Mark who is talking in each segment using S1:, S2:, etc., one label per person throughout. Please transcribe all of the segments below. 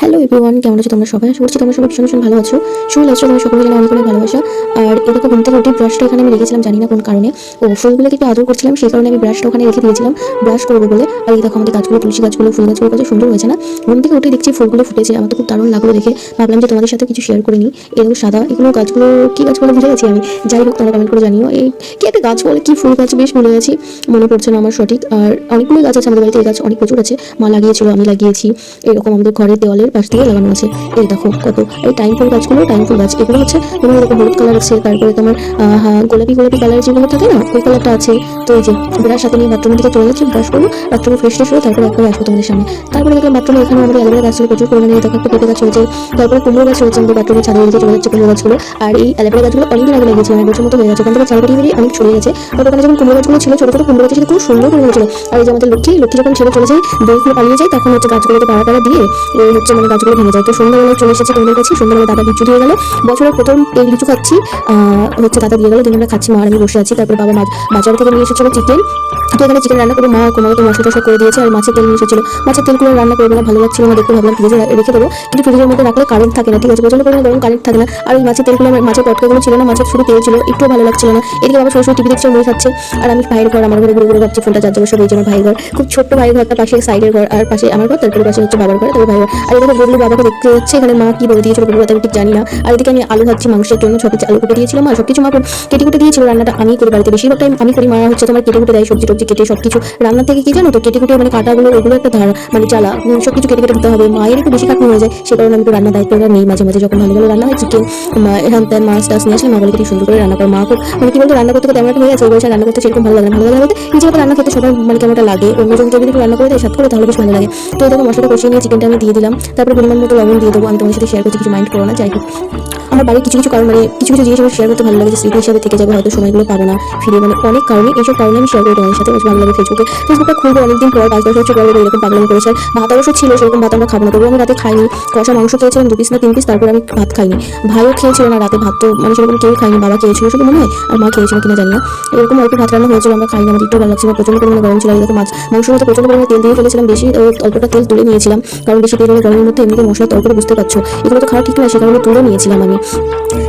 S1: Hello everyone, কেমন আছো তোমরা সবাই? আশা করছি তোমরা সবাই ভীষণ ভীষণ ভালো আছো। শুনে আছো, তোমার সকলে অনেক অনেক ভালোবাসা আর এরকম ঘুম থেকে উঠে ব্রাশটা এখানে আমি রেখেছিলাম, জানি না কোন কারণে। ও, ফুলগুলোকে একটু আদর করছিলাম, সেই কারণে আমি ব্রাশটা ওখানে রেখে দিয়েছিলাম ব্রাশ করব বলে। আর এই দেখো আমাদের গাছগুলো, তুলসী গাছগুলো ফুল গাছগুলো কত সুন্দর হয়েছে না? ঘুম থেকে উঠে দেখছি ফুলগুলো ফুটেছে, আমার তো খুব দারুণ লাগল দেখে। ভাবলাম যে তোমাদের সাথে কিছু শেয়ার করে নিই। এরকম সাদা, এগুলো গাছগুলো, কি গাছগুলো বুঝে গেছি আমি। যাই হোক, তোমরা কমেন্ট করে জানিও। এই কি একটা গাছ বলে, কি ফুল গাছ, বেশ ভুলে গেছি মনে পড়ছে না আমার সঠিক। আর অনেকগুলো গাছ আছে আমাদের বাড়িতে, এই গাছ অনেক প্রচুর আছে। মা লাগিয়েছিল, আমি লাগিয়েছি। এরকম আমাদের ঘরের দেওয়ালের পাশ দিয়ে লাগানো আছে। এই দেখো কত, এই টাইম ফুল গাছগুলো টাইম ফুল গাছ, এগুলো হচ্ছে তোমার এরকম হলুদ কালার আছে তারপরে তোমার গোলাপি গোলাপি কালার যেগুলো থাকে না, ওই কালারটা আছে। তো এই যে, ব্রাশ সাথে নিয়ে বাথরুমের দিকে চলে যাচ্ছি, ব্রাশ করব বাথরুমে ফ্রেশ ফ্রেশ হয়ে তারপরে একবার আসব তোমাদের সামনে। তারপরে দেখলাম বাথরুমে এখানে আমাদের অ্যালোভেরা গাছ ছিল প্রচুর পরিমাণে দেখো একটা পেঁপে গাছ হয়েছে, তারপরে কুমড়ো গাছ হয়েছে, আমাদের বাথরুমের ছাদের দিকে চলে যাচ্ছে কুমড়ো গাছগুলো। আর এই অ্যালোভেরা গাছগুলো অনেকদিন আগে লেগেছে এক বছর মতো হয়ে গেছে, ওখান থেকে বেরিয়ে অনেক ছড়িয়ে গেছে। আর ওখানে যখন কুমড়ো গাছগুলো ছিল, ছোটো ছোটো কুমড়ো গাছের সাথে খুব সুন্দর করে হয়েছিল। আর এই যে আমাদের লক্ষ্মী লক্ষ্মী যখন ছেড়ে চলে যায় দইগুলো পালিয়ে যায়, তখন হচ্ছে গাছগুলোতে পাড়া পাড়া দিয়ে হচ্ছে মানে গাছগুলো ভেঙে যায়। তো সন্ধ্যাবেলা চলে এসেছে তোমাদের কাছে। সন্ধ্যাবেলা দাদা লিচু দিয়ে গেল। বছরের প্রথম এই লিচু খাচ্ছি। হচ্ছে দাদা দিয়ে গেলো। দিন আমরা খাচ্ছি, মা আর আমি বসে আছি। তারপরে বাবা মাছ বাজার থেকে নিয়ে এসেছিল চিকেন তো এখানে চিকেন রান্না করে মা কোনো মতো মশলা টশলা করে দিয়েছে আর মাছের তেল নিয়ে এসেছিল। মাছের তেলগুলো রান্না করব না ভালো লাগছিল না, দেখতে ভাবলাম ফ্রিজে রেখে দেবো। কিন্তু ফ্রিজের মধ্যে রাখলে কারেন্ট থাকে না, ঠিক আছে? প্রচণ্ড পরিমাণে গরম কারেন্ট থাকে না। আর ওই মাছের তেলগুলো মাছের পটকাগুলো ছিল না, মাছের শুধু তেল ছিল একটু ভালো লাগছিল না। এদিকে বাবা সরাসরি টিভি দেখছে মুড়ি খাচ্ছে। আর আমি ভাইয়ের ঘর, আমার ঘরে ঘুরে ঘুরে ভাবছি, ফোনটা চার্জ বসে এই জন্য ভাইয়ের ঘর। খুব ছোট্ট ভাইয়ের ঘরটা পাশে সাইডের ঘর, আর পাশে আমার ঘর, তারপরে পাশে হচ্ছে বাবার ঘর, তারপরে ভাইয়ের ঘর। আর এদিকে ববলু বাবাকে দেখতে যাচ্ছে এখানে মা কি বলে দিয়েছিল ববলু আমি ঠিক জানি না। আর এদিকে আমি আলু ভাজছি মাংসের জন্য ছোট আলু কেটে দিয়েছিলাম আর সবকিছু মা কেটে কুটে দিয়েছিল রান্নাটা আমি করি বাড়িতে বেশিরভাগ টাইম আমি করি মা হচ্ছে তোমার কেটে কুটে দেয় সবজি টবজি কেটে সবকিছু। রান্না থেকে কি জানো তো কেটে কুটে মানে কাটাগুলো ওগুলো একটা ধার মানে জ্বালা উম, সবকিছু কেটে কেটে দিতে হবে। মায়ের একটু বেশি খাটনি হয়ে যায় সে কারণে আমি রান্নার দায়িত্বটা নেই মাঝে মাঝে যখন ভালো ভালো রান্না হয় চিকেন এখান থেকে মাছ টাছ নিয়ে আসলে মা বলে সুন্দর করে রান্না করে। মা খুব মানে কি বলতো রান্না করতে এমন একটা হয়ে গেছে ওই রান্না করতে সেরকম ভালো লাগে ভালো লাগে নিজের রান্না খেতে সবার মানে কেমনটা লাগে। অন্যজন যদি একটু রান্না করে দেয় সাথে করে তাহলে বেশ ভালো লাগে। তো দেখো মশলাটা কষিয়ে নিয়ে চিকেনটা আমি দিয়ে দিলাম। তারপরে পরিমাণ মতো লবণ দিয়ে দেবো। আমি তোমাদের সাথে শেয়ার করছি, কিছু মাইন্ড করো না, যাই হোক। আমার বাড়ির কিছু কিছু কারণ মানে কিছু কিছু জিনিস আমার শেয়ার করতে ভালো লাগে যে স্মৃতি হিসাবে থেকে যাবে, হয়তো সময়গুলো পাবো না ফিরে মানে অনেক কারণে এইসব কারণে আমি শেয়ার করি তোমাদের সাথে ভালো লাগে ফেসবুকে ফেসবুকটা খুলবো অনেকদিন পর, পাঁচ বছর পর এরকম পাগলামি করেছে ভাত অবশ্য ছিল, সেরকম ভাত আমরা খাব না। তবুও আমি রাতে খাইনি, কষা মাংস খেয়েছিলাম, দু পিস না তিন পিস তারপর আমি ভাত খাইনি। ভাইও খেয়েছিল না রাতে, ভাত তো মানে সেরকম কেউ খাইনি বাবা খেয়েছিল শুধু মনে হয়, আর মা খেয়েছিল কিনা জানি না। এরকম অল্প ভাত রান্না হয়েছিল, আমরা খাইনি, আমাদের একটু ভালো লাগছিল প্রচণ্ড পরিমাণে গরম ছিল দেখো মাছ, মাংস মধ্যে প্রচণ্ড পরিমাণে তেল দিয়ে ফেলেছিলাম, বেশি অল্পটা তেল তুলে নিয়েছিলাম, কারণ বেশি তেল গরমের মধ্যে এমনিতে মশলা তরকারি বুঝতে পারছ, এগুলো তো খাওয়া ঠিক না সে কারণে তুলে নিয়েছিলাম আমি।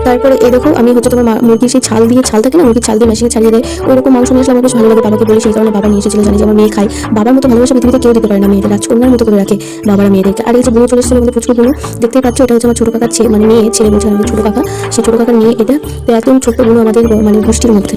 S1: তারপরে এরকম দেখো, আমি হচ্ছে তোমার মুরগি মুরগির সেই ছাল দিয়ে ছাল থাকে না, মুরগির ছাল দিয়ে মেশিনে ছাড়িয়ে দেয়। ওরকম মাংস নিয়ে আমার বেশ ভালো লাগে বাবাকে বলি, সেই কারণে বাবা নিয়ে এসেছিল, জানি যে আমার মেয়ে খায়। বাবার মতো ভালোবাসা পৃথিবীতে কেউ দিতে পারে না, মেয়েদের, রাজকন্যার মতো করে রাখে বাবারা মেয়েদেরকে। আর এই যে বুনো চলে এসেছিল আমাদের প্রচুর বুনো দেখতেই পাচ্ছ এটা হচ্ছে আমার ছোটো কাকা ছেলে মানে মেয়ে, ছেলে বলছে আমাদের ছোটো কাকা। সেই ছোটো কাকার নিয়ে এটা। একদম ছোট্ট বুনো আমাদের মানে গোষ্ঠীর মধ্যে।